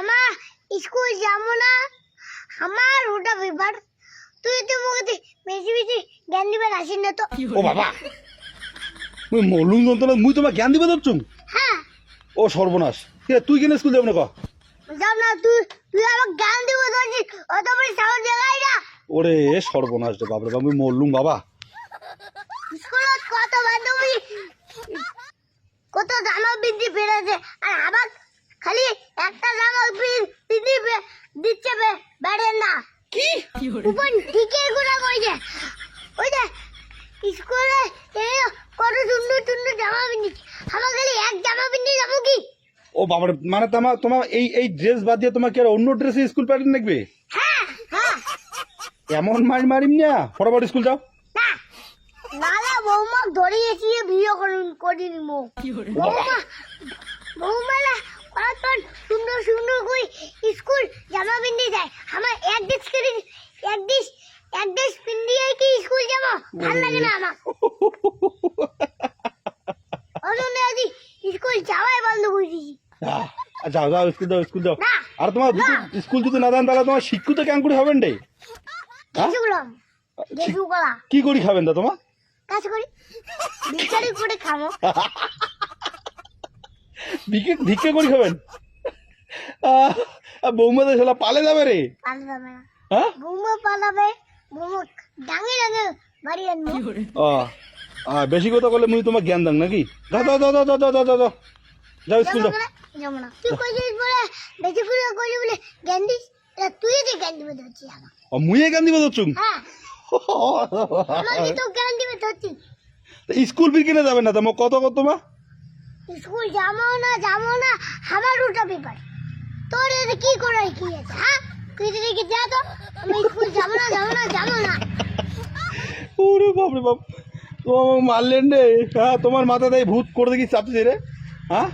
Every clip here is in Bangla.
আমার স্কুল যাব না। আমার ওটা ব্যাপার তুই তো মুখে বেশি বেশি জ্ঞান দিবার আসিস না তো। ও বাবা মুই মলুম যন্ত্রণা মুই তোমার জ্ঞান দিবে ধরছুম? হ্যাঁ। ও সর্বনাশ। কে তুই কেন স্কুল যাব না ক? যাব না তুই তুই আমার জ্ঞান দিব ধরছিস অত বড় সাহস জায়গায় না। ওরে সর্বনাশ রে বাবরে বাবা মুই মরলুম বাবা। স্কুলত কত বান্ধবী কত জামা বৃদ্ধি বেড়েছে আর আমার খালি একটা জামা বে- দিচ্ছে বে- বেড়ে না। কি? উপর ঠিকই গুণা করেছে ওই যে স্কুলে এই কত সুন্দর সুন্দর জামা পিন্ধিছে আমার খালি এক জামা পিন্ধি যাব কি? ও বাবার মানে তোমার তোমার এই এই ড্রেস বাদ দিয়ে তোমাকে কি আর অন্য ড্রেসে স্কুল প্যাটার্ন দেখবে? হ্যাঁ হ্যাঁ। এমন মারি মারিম না। ফটাফট স্কুল যাও। না নালা বৌমা ধরিয়েছি বিয়ে করুন করি নিমো বৌমা বৌমালা কতক্ষণ সুন্দর সুন্দর করে স্কুল জামা পিন্দি যায় আমার এক ড্রেস করে এক ড্রেস এক ড্রেস পিন্দিয়ে কি স্কুল যাব? ভালো লাগে না আমার। অন্য আজ স্কুল যাওয়াই বন্ধ করে দিয়েছি। যাও যাও স্কুল যাও স্কুল যাও। আর তোমার স্কুল যদি না দেন তাহলে তোমার শিক্ষিত কেন করে হবেন রে। হ্যাঁ? কি করি খাবেন দা তোমার? কাজ করি। বিচারি করে খাব ভিক্ষে করে খাবেন? বৌমা তো শালা পালে যাবে রে। হ্যাঁ? বেশি কথা বলে মুই তোমার জ্ঞান দাং নাকি? যাও স্কুল যাও। না তুই কইছিস তুই যে স্কুল কত কত মা? স্কুল যাব না যাব না আমার উল্টা পেপার। তোর এতে কি করে কি আছে হ্যাঁ? তুই যদি কি যা তো আমি স্কুল যাব না যাব না যাব না। ওরে বাপরে বাপ। তো আমাকে মারলেন রে। হ্যাঁ তোমার মাথাতে এই ভূত করে দেখি চাপছে রে। হ্যাঁ?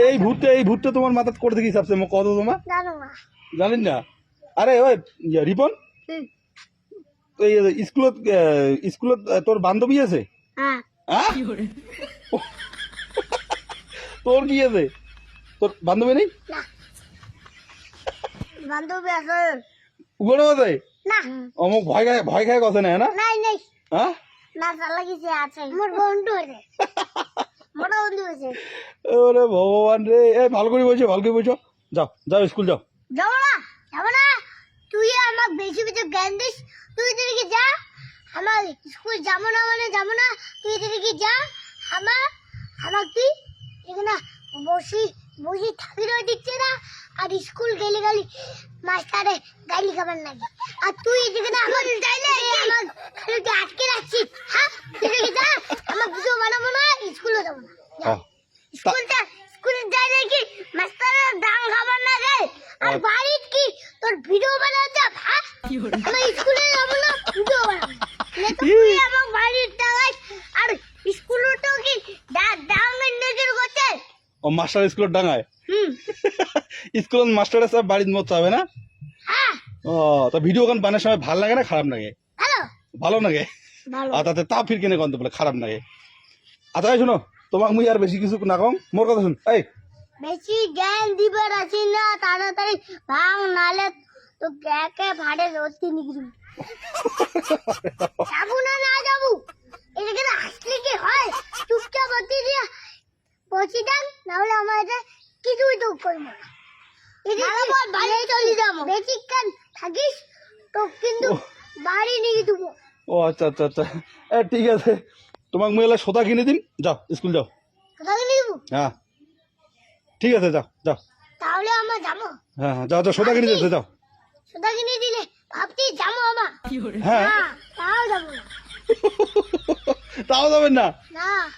এই- ভূতটা এই ভূতটা তোমার মাথাতে করে দেখি চাপছে মোক কত তোমার? জানো না। জানেন না? আরে ওই রিপন? এই স্কুলত স্কুলত তোর বান্ধবী আছে? হ্যাঁ। হ্যাঁ? তোর কি আছে তোর বান্ধবী নেই বান্ধবী আছে উগোনো আছে না অমুক ভয় খায় ভয় খায় কথা না না নাই নাই হ্যাঁ না চালা কিছু আছে মোর বন্ধু আছে মোটা বন্ধু আছে ওরে ভগবান রে এই ভালো করে বলছো ভালো করে বলছো যাও যাও স্কুল যাও না না তুই আমার বেশি বেশি জ্ঞান দিস তুই এদিকে যা আমার স্কুল যাব না মানে যাব না তুই এদিকে যা আমার আমার তুই এখানে বসি বসি থাকিরও দিচ্ছে না? আর স্কুল গেলে গেলি মাস্টারে গালি খাবার নাকি? আর তুই এদিকে না আমার আমার খালি তুই আটকে রাখছিস হ্যাঁ? যা আমার কিছু বানাবো না স্কুলে যাব না। স্কুলটা স্কুল যাই নাকি মাস্টারের ডাং খাবার না রে? আর। বাড়ির কি? তোর ভিডিও বানাতে হ্যাঁ? স্কুলে যাব না ভিডিও বানাবো না। তুই আমার বাড়ির ডাঙাই আর স্কুলে তো কি ডাঙের নজর করছে ও মাস্টার স্কুলের ডাঙায়? হুম। স্কুলত মাস্টারের সব বাড়ির মতো হবে না? ও তো ভিডিও গান বানার সময় ভালো লাগে না খারাপ লাগে? ভালো। লাগে? আর তাতে তা ফির কিনে গন্ত বলে খারাপ লাগে। আচ্ছা শোনো তোমাক মুই আর বেশি কিছু না কম। মোর কথা শুন এই। বেশি জ্ঞান দিবার আছি না তাড়াতাড়ি ভাঙ নালে তো একে ভাড়ে রোজটি নিগড়ি যাব না না যাব এদিকে না আসলে কি হয় চুপচাপ বসে দিয়া বসে যান নাহলে আমার এটা কিছুই তো করব না। এদিকে বাড়ি চলে যাব। বেশিক্ষণ থাকিস তো কিন্তু ওহ। বাড়ি নিয়ে দেবো ও আচ্ছা আচ্ছা আচ্ছা। এ ঠিক আছে। তোমাক মুই এলা সোতা কিনে দিম যাও স্কুল যাও। দেবো? হ্যাঁ। ঠিক আছে যাও যাও। তাহলে আমরা যাব। হ্যাঁ হ্যাঁ, যাও যাও সোতা কিনে দিতে যাও। সেটা কিনে দিলে ভাবছি যাব আমার হ্যাঁ। তাও যাব না। তাও যাবেন না?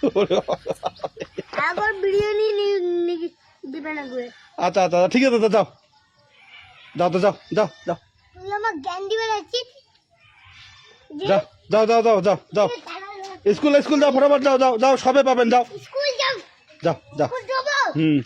বিরিয়ানি দিবে না আচ্ছা আচ্ছা আচ্ছা, ঠিক আছে দাদা যাও। যাও তো যাও যাও যাও। যাও যাও যাও যাও যাও যাও। স্কুল স্কুল যাও ফটাফট যাও যাও যাও সবে পাবেন যাও। যাও। যাও হুম।